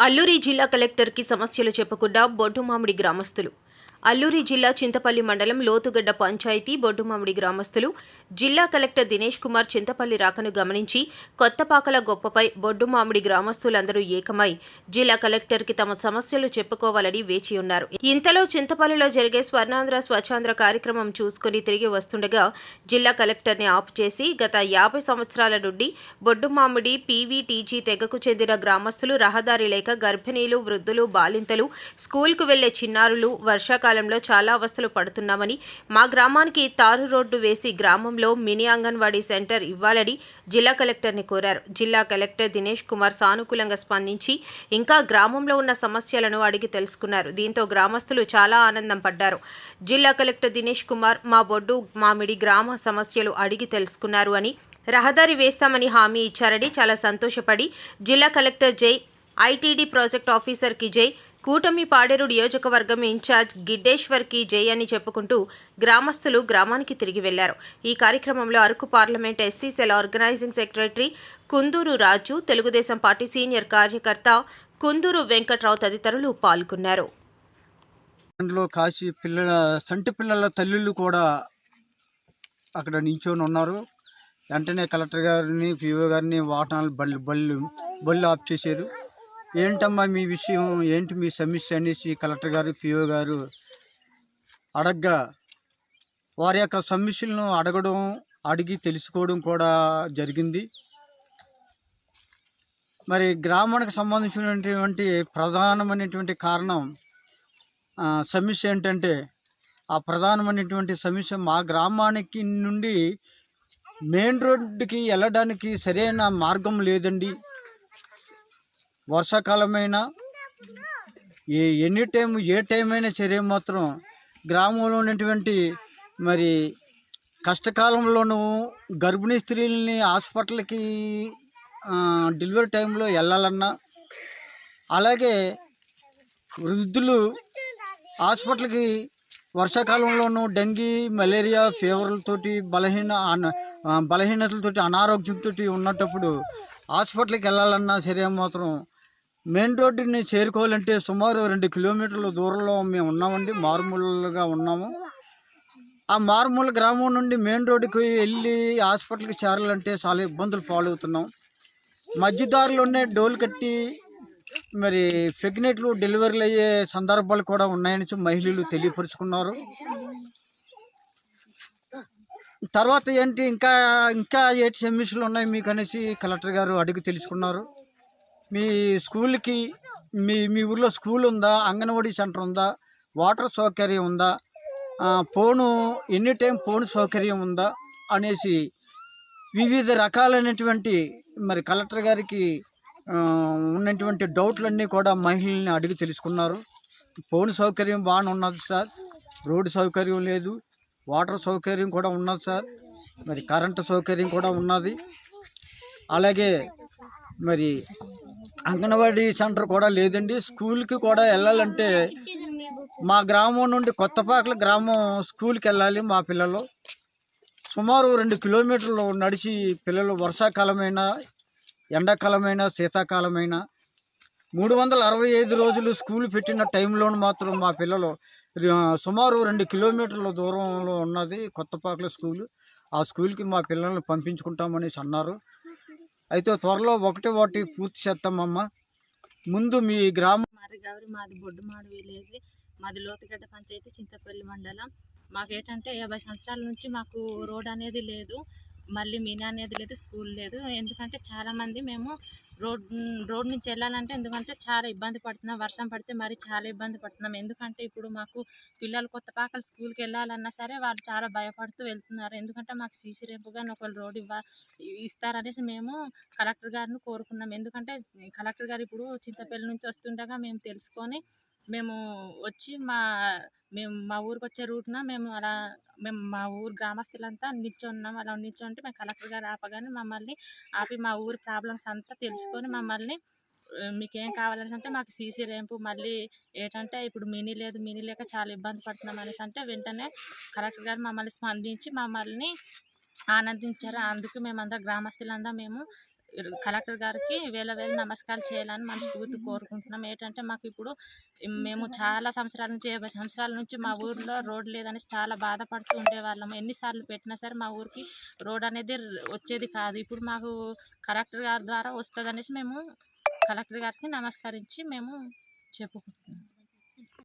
అల్లూరి జిల్లా కలెక్టర్కి సమస్యలు చెప్పకుండా బొడ్డుమామిడి గ్రామస్తులు. అల్లూరి జిల్లా చింతపల్లి మండలం లోతుగడ్డ పంచాయతీ బొడ్డుమామిడి గ్రామస్తులు జిల్లా కలెక్టర్ దినేష్ కుమార్ చింతపల్లి రాకను గమనించి కొత్తపాకల గొప్పపై బొడ్డుమామిడి గ్రామస్తులందరూ ఏకమై జిల్లా కలెక్టర్కి తమ సమస్యలు చెప్పుకోవాలని వేచి ఉన్నారు. ఇంతలో చింతపల్లిలో జరిగే స్వర్ణాంధ్ర స్వచ్ఛాంధ్ర కార్యక్రమం చూసుకుని తిరిగి వస్తుండగా జిల్లా కలెక్టర్ని ఆపు చేసి గత యాభై సంవత్సరాల నుండి బొడ్డుమామిడి పీవీటీజీ తెగకు చెందిన గ్రామస్తులు రహదారి లేక గర్భిణీలు వృద్ధులు బాలింతలు స్కూల్కు వెళ్ళే చిన్నారులు వర్షాకాలంలో చాలా అవస్థలు పడుతున్నామని మా గ్రామానికి తారు రోడ్డు వేసి గ్రామంలో మినీ అంగన్వాడీ సెంటర్ ఇవ్వాలని జిల్లా కలెక్టర్ని కోరారు. జిల్లా కలెక్టర్ దినేష్ కుమార్ సానుకూలంగా స్పందించి ఇంకా గ్రామంలో ఉన్న సమస్యలను అడిగి తెలుసుకున్నారు. దీంతో గ్రామస్తులు చాలా ఆనందం పడ్డారు. జిల్లా కలెక్టర్ దినేష్ కుమార్ మా బొడ్డు మామిడి గ్రామ సమస్యలు అడిగి తెలుసుకున్నారు అని రహదారి వేస్తామని హామీ ఇచ్చారని చాలా సంతోషపడి జిల్లా కలెక్టర్ జై ఐటీడీ ప్రాజెక్ట్ ఆఫీసర్కి జై కూటమి పాడేరు నియోజకవర్గం ఇన్ఛార్జ్ గిడ్డేశ్వర్కి జై అని చెప్పుకుంటూ గ్రామస్తులు గ్రామానికి తిరిగి వెళ్ళారు. ఈ కార్యక్రమంలో Araku parliament SC cell organising secretary Kunduru Raju Telugu Desam party senior కార్యకర్త కుందూరు వెంకట్రావు తదితరులు పాల్గొన్నారు. అందులో కాశీ పిల్లల సంటి పిల్లల తల్లులు కూడా అక్కడ నించొని ఉన్నారు. వెంటనే కలెక్టర్ గారిని పిఓ గారిని వాహనాలు బళ్ళు బళ్ళు బళ్ళు ఆఫ్ చేశారు. ఏంటమ్మా మీ విషయం? ఏంటి మీ సమస్య అనేసి కలెక్టర్ గారు పిఓ గారు అడగ్గా వారి యొక్క సమస్యలను అడగడం అడిగి తెలుసుకోవడం కూడా జరిగింది. మరి గ్రామానికి సంబంధించినటువంటి ప్రధానమైనటువంటి కారణం సమస్య ఏంటంటే ఆ ప్రధానమైనటువంటి సమస్య మా గ్రామానికి నుండి మెయిన్ రోడ్డుకి వెళ్ళడానికి సరైన మార్గం లేదండి. వర్షాకాలమైనా ఏ ఎనీ టైం ఏ టైం అయినా సరే మాత్రం గ్రామంలో ఉన్నటువంటి మరి కష్టకాలంలోనూ గర్భిణీ స్త్రీలని హాస్పిటల్కి డెలివరీ టైంలో వెళ్ళాలన్నా అలాగే వృద్ధులు హాస్పిటల్కి వర్షాకాలంలోనూ డెంగీ మలేరియా ఫీవర్లతోటి బలహీన అన- బలహీనతలతోటి అనారోగ్యంతో ఉన్నప్పుడు హాస్పిటల్కి వెళ్ళాలన్నా సరే మాత్రం మెయిన్ రోడ్డుని చేరుకోవాలంటే సుమారు రెండు కిలోమీటర్ల దూరంలో మేము ఉన్నామండి మారుమూలగా ఉన్నాము. ఆ మారుమూల గ్రామం నుండి మెయిన్ రోడ్డుకి వెళ్ళి హాస్పిటల్కి చేరాలంటే చాలా ఇబ్బందులు పాలవుతున్నాం. మధ్యదారులోనే డోలు కట్టి మరి ప్రెగ్నెంట్లు డెలివరీలు అయ్యే సందర్భాలు కూడా ఉన్నాయని మహిళలు తెలియపరుచుకున్నారు. తర్వాత ఏంటి ఇంకా ఇంకా ఏంటి సమస్యలు ఉన్నాయి మీకు అనేసి కలెక్టర్ గారు అడిగి తెలుసుకున్నారు. మీ స్కూల్కి మీ మీ ఊర్లో స్కూల్ ఉందా? అంగన్వాడీ సెంటర్ ఉందా? వాటర్ సౌకర్యం ఉందా? ఫోను ఎనీ టైం ఫోన్ సౌకర్యం ఉందా? అనేసి వివిధ రకాలైనటువంటి మరి కలెక్టర్ గారికి ఉన్నటువంటి డౌట్లన్నీ కూడా మహిళల్ని అడిగి తెలుసుకున్నారు. ఫోన్ సౌకర్యం బాగానే ఉన్నది సార్. రోడ్డు సౌకర్యం లేదు. వాటర్ సౌకర్యం కూడా ఉన్నది సార్. మరి కరెంటు సౌకర్యం కూడా ఉన్నది. అలాగే మరి అంగన్వాడీ సెంటర్ కూడా లేదండి. స్కూల్కి కూడా వెళ్ళాలంటే మా గ్రామం నుండి కొత్తపాకల గ్రామం స్కూల్కి వెళ్ళాలి మా పిల్లలు. సుమారు రెండు కిలోమీటర్లు నడిచి పిల్లలు వర్షాకాలమైన ఎండాకాలమైన శీతాకాలమైన. మూడు వందల అరవై ఐదు రోజులు స్కూల్ పెట్టిన టైంలో మాత్రం మా పిల్లలు సుమారు రెండు కిలోమీటర్ల దూరంలో ఉన్నది కొత్తపాకల స్కూల్. ఆ స్కూల్కి మా పిల్లల్ని పంపించుకుంటామనేసి అన్నారు. అయితే త్వరలో ఒకటి ఒకటి పూర్తి చేస్తామమ్మా. ముందు మీ గ్రామం మరి గౌరి మాది బొడ్డుమాడు విలేజ్. మాది లోతుగడ్డ పంచాయతీ చింతపల్లి మండలం. మాకేంటంటే యాభై సంవత్సరాల నుంచి మాకు రోడ్ అనేది లేదు. మళ్ళీ మీనా అనేది లేదు స్కూల్ లేదు. ఎందుకంటే చాలామంది మేము రోడ్ రోడ్ నుంచి వెళ్ళాలంటే ఎందుకంటే చాలా ఇబ్బంది పడుతున్నాం వర్షం పడితే మరి చాలా ఇబ్బంది పడుతున్నాం. ఎందుకంటే ఇప్పుడు మాకు పిల్లలు కొత్త పాకలు స్కూల్కి వెళ్ళాలన్నా సరే వాళ్ళు చాలా భయపడుతూ వెళ్తున్నారు. ఎందుకంటే మాకు సీసీ రేపుగా కానీ రోడ్ ఇవ్వ ఇస్తారనేసి మేము కలెక్టర్ గారిని కోరుకున్నాం. ఎందుకంటే కలెక్టర్ గారు ఇప్పుడు చింతపల్లి నుంచి వస్తుండగా మేము తెలుసుకొని మేము వచ్చి మా మేము మా ఊరికి వచ్చే రూట్న మేము అలా మేము మా ఊరు గ్రామస్తులంతా నిల్చున్నాం. అలా నిల్చుంటే మేము కలెక్టర్ గారు ఆపగానే మమ్మల్ని ఆపి మా ఊరి ప్రాబ్లమ్స్ అంతా తెలుసుకొని మమ్మల్ని మీకేం కావాలని అంటే మాకు సీసీ ర్యాంపు మళ్ళీ ఏంటంటే ఇప్పుడు మినీ లేదు మినీ లేక చాలా ఇబ్బంది పడుతున్నాం అనేసి అంటే వెంటనే కలెక్టర్ గారు మమ్మల్ని స్పందించి మమ్మల్ని ఆనందించారు. అందుకు మేమందరం గ్రామస్తులందా మేము కలెక్టర్ గారికి వేల వేల నమస్కారాలు చేయాలని మనస్ఫూర్తి కోరుకుంటున్నాం. ఏంటంటే మాకు ఇప్పుడు మేము చాలా సంవత్సరాల నుంచి యాభై సంవత్సరాల నుంచి మా ఊర్లో రోడ్ లేదని చాలా బాధపడుతూ ఉండేవాళ్ళం ఎన్నిసార్లు పెట్టినా సరే మా ఊరికి రోడ్ అనేది వచ్చేది కాదు. ఇప్పుడు మాకు కలెక్టర్ గారి ద్వారా వస్తుంది అనేసి మేము కలెక్టర్ గారికి నమస్కరించి మేము చెప్పుకుంటున్నాం.